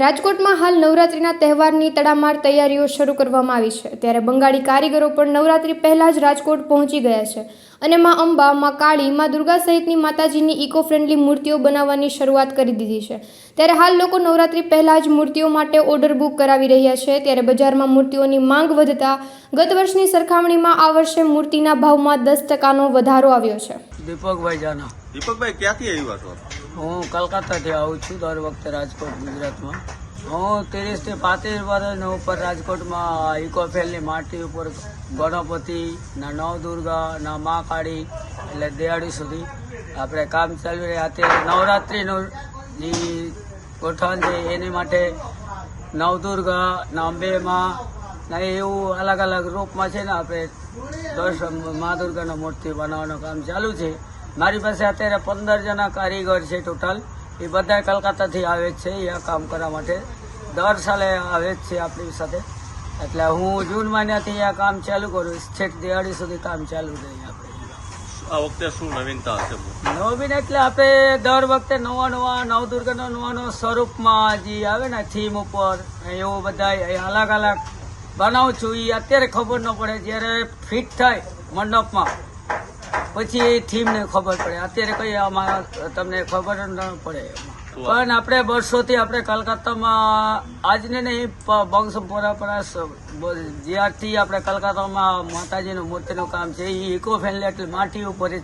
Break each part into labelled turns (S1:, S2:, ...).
S1: રાજકોટમાં હાલ નવરાત્રિના તહેવારની તડામાર તૈયારીઓ શરૂ કરવામાં આવી છે. ત્યારે બંગાળી કારીગરો પણ નવરાત્રિ પહેલાં જ રાજકોટ પહોંચી ગયા છે અને માં અંબા, માં કાળી, માં દુર્ગા સહિતની માતાજીની ઇકો ફ્રેન્ડલી મૂર્તિઓ બનાવવાની શરૂઆત કરી દીધી છે. ત્યારે હાલ લોકો નવરાત્રિ પહેલાં જ મૂર્તિઓ માટે ઓર્ડર બુક કરાવી રહ્યા છે. ત્યારે બજારમાં મૂર્તિઓની માંગ વધતા ગત વર્ષની સરખામણીમાં આ વર્ષે મૂર્તિના ભાવમાં દસ ટકાનો વધારો આવ્યો છે.
S2: દીપકભાઈ જાના.
S3: દીપકભાઈ, ક્યાંથી આવ્યા છો?
S2: હું કલકત્તાથી આવું છું દર વખતે રાજકોટ, ગુજરાતમાં. હું ત્રીસથી પાંત્રીસ વર્ષની ઉપર રાજકોટમાં ઇકોફેલની માટી ઉપર ગણપતિ, ના નવદુર્ગા, ના મા કાળી, એટલે દિવાળી સુધી આપણે કામ ચાલુ રહ્યા. અત્યારે નવરાત્રિનું જે ગોઠવણ છે, એની માટે નવદુર્ગા, ના અંબેમાં, ના એવું અલગ અલગ રૂપમાં છે ને આપણે દસ મા દુર્ગાના મૂર્તિ બનાવવાનું કામ ચાલુ છે. મારી પાસે અત્યારે પંદર જણા કારીગર છે ટોટલ. એ બધા કલકત્તાથી આવે જ છે એ આ કામ કરવા માટે. દર સાલે આવે જ છે આપણી સાથે. એટલે હું જૂન મહિનાથી આ કામ ચાલુ કરું. છેક દિવાળી સુધી કામ ચાલુ રહે આપણે.
S3: આ વખતે શું નવીનતા હશે?
S2: નવીન એટલે આપણે દર વખતે નવા નવા નવદુર્ગાના નવા નવા સ્વરૂપમાં જે આવે ને થીમ ઉપર એવું બધા અલગ અલગ બનાવું છું. એ અત્યારે ખબર ન પડે. જ્યારે ફિટ થાય મંડપમાં પછી એ થીમને ખબર પડે. અત્યારે કઈ આમાં તમને ખબર ન પડે. પણ આપણે વર્ષોથી આપણે કલકત્તામાં આજને નહીં વંશ પરંપરા જ્યારથી આપણે કલકત્તામાં માતાજીનું મૂર્તિનું કામ છે એ ઇકો ફ્રેન્ડલી એટલે માટી ઉપર જ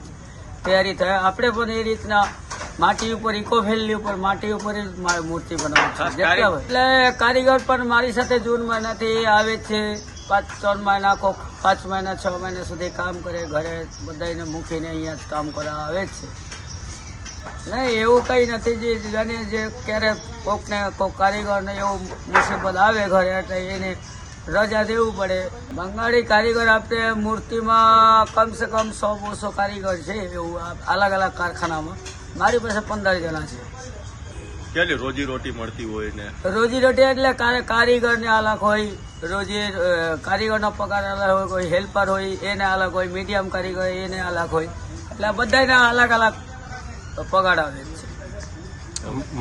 S2: તૈયારી થાય. આપણે પણ એ રીતના માટી ઉપર ઇકો ફ્રેન્ડલી ઉપર માટી ઉપર મૂર્તિ બનાવું છું. એટલે કારીગર પણ મારી સાથે જૂન મહિનાથી આવે છે. પાંચ, ત્રણ મહિના કોક પાંચ મહિના, છ મહિના સુધી કામ કરે, ઘરે બધાને મૂકીને અહીંયા જ કામ કરવા આવે જ છે. નહીં, એવું કંઈ નથી જે, જાણે જે ક્યારે કોકને, કોક કારીગરને એવું મુસીબત આવે ઘરે, એટલે એને રજા દેવું પડે. બંગાળી કારીગર આપણે મૂર્તિમાં કમસે કમ સો, બસો કારીગર છે એવું અલગ અલગ કારખાનામાં. મારી પાસે પંદર જણા છે.
S3: ક્યાંની રોજી રોટી મળતી હોય ને?
S2: રોજી રોટી એટલે કારીગર કારીગરને અલગ હોય રોજી કારીગર કારીગરનો પગાર અલગ હોય કોઈ હેલ્પર હોય એને અલગ હોય મીડિયમ કારીગર એને અલગ હોય. એટલે બધાના અલગ અલગ પગાર આવે છે.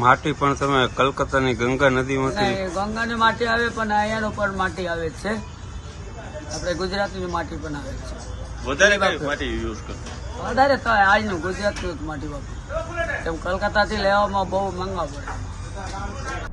S4: માટી પણ તમે કલકત્તાની ગંગા નદીમાંથી
S2: ગંગાની માટી આવે પણ અહીંયાનું પણ માટી આવે છે. આપણે ગુજરાતની માટી પણ આવે છે.
S3: વધારે માટી યુઝ કરતા?
S2: વધારે તો આજનું ગુજરાતનું જ માટી વાપરું. કેમ? કલકત્તાથી લેવામાં બહુ મંગા પડે